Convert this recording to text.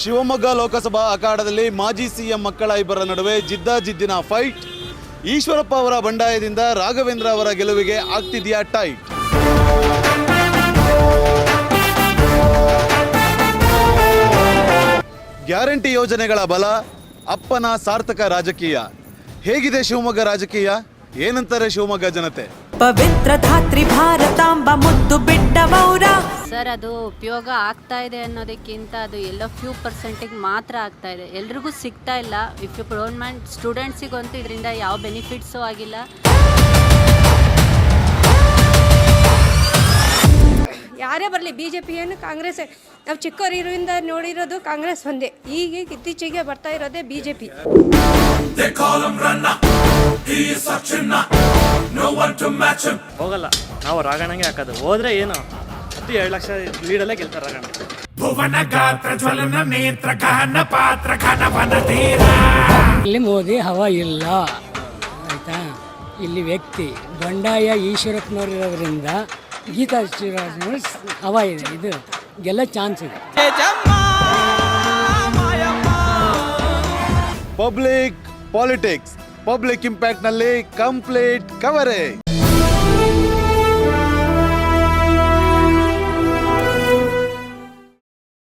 ಶಿವಮೊಗ್ಗ ಲೋಕಸಭಾ ಅಖಾಡದಲ್ಲಿ ಮಾಜಿ ಸಿಎಂ ಮಕ್ಕಳ ಇಬ್ಬರ ನಡುವೆ ಜಿದ್ದಾಜಿದ್ದಿನ ಫೈಟ್. ಈಶ್ವರಪ್ಪ ಅವರ ಬಂಡಾಯದಿಂದ ರಾಘವೇಂದ್ರ ಅವರ ಗೆಲುವಿಗೆ ಆಗ್ತಿದೆಯಾ ಟೈಟ್? ಗ್ಯಾರಂಟಿ ಯೋಜನೆಗಳ ಬಲ, ಅಪ್ಪನ ಸಾರ್ಥಕ ರಾಜಕೀಯ. ಹೇಗಿದೆ ಶಿವಮೊಗ್ಗ ರಾಜಕೀಯ? ಏನಂತಾರೆ ಶಿವಮೊಗ್ಗ ಜನತೆ? ಪವಿತ್ರ ಧಾತ್ರಿ ಬಿಟ್ಟವೌರ ಸರ್ ಅದು ಉಪಯೋಗ ಆಗ್ತಾ ಇದೆ ಅನ್ನೋದಕ್ಕಿಂತ ಅದು ಎಲ್ಲೋ ಫ್ಯೂ ಪರ್ಸೆಂಟಿಗೆ ಮಾತ್ರ ಆಗ್ತಾ ಇದೆ. ಎಲ್ರಿಗೂ ಸಿಗ್ತಾ ಇಲ್ಲ. ಇಫ್ ಯು ಗೌರ್ಮೆಂಟ್ ಸ್ಟೂಡೆಂಟ್ಸಿಗಂತೂ ಇದರಿಂದ ಯಾವ ಬೆನಿಫಿಟ್ಸು ಆಗಿಲ್ಲ. ಯಾರೇ ಬರಲಿ ಬಿ ಜೆ ಪಿ ಏನು ಕಾಂಗ್ರೆಸ್ ನಾವು ಚಿಕ್ಕವರಿರುವಿಂದ ನೋಡಿರೋದು ಕಾಂಗ್ರೆಸ್ ಒಂದೇ. ಈಗ ಇತ್ತೀಚೆಗೆ ಬರ್ತಾ ಇರೋದೇ ಬಿ ಜೆ ಪಿ ಹೋಗಲ್ಲ. ನಾವು ರಾಗಣಂಗೆ ಹಾಕೋದು. ಹೋದ್ರೆ ಏನು? ಹತ್ತು ಎರಡು ಲಕ್ಷ ಲೀಡಲ್ಲೇ ಗೆಲ್ತಾರೆ ಭುವನ ಗಾತ್ರ ಜ್ವಲನ ನೇತ್ರ ಗಹನ ಪಾತ್ರ ಘನವನ ತೀರ. ಇಲ್ಲಿ ಮೋದಿ ಹವ ಇಲ್ಲ. ಆಯಿತಾ? ಇಲ್ಲಿ ವ್ಯಕ್ತಿ. ಬಂಡಾಯ ಈಶ್ವರಪ್ಪನವ್ರು ಇರೋದ್ರಿಂದ ಗೀತಾ ಶ್ರೀರಾಜ್ ಹವ ಇದೆ. ಇದು ಗೆಲ್ಲ ಚಾನ್ಸ್ ಇದೆ. ಪಬ್ಲಿಕ್ ಪಾಲಿಟಿಕ್ಸ್ ಪಬ್ಲಿಕ್ ಇಂಪ್ಯಾಕ್ಟ್ನಲ್ಲಿ ಕಂಪ್ಲೀಟ್ ಕವರೇಜ್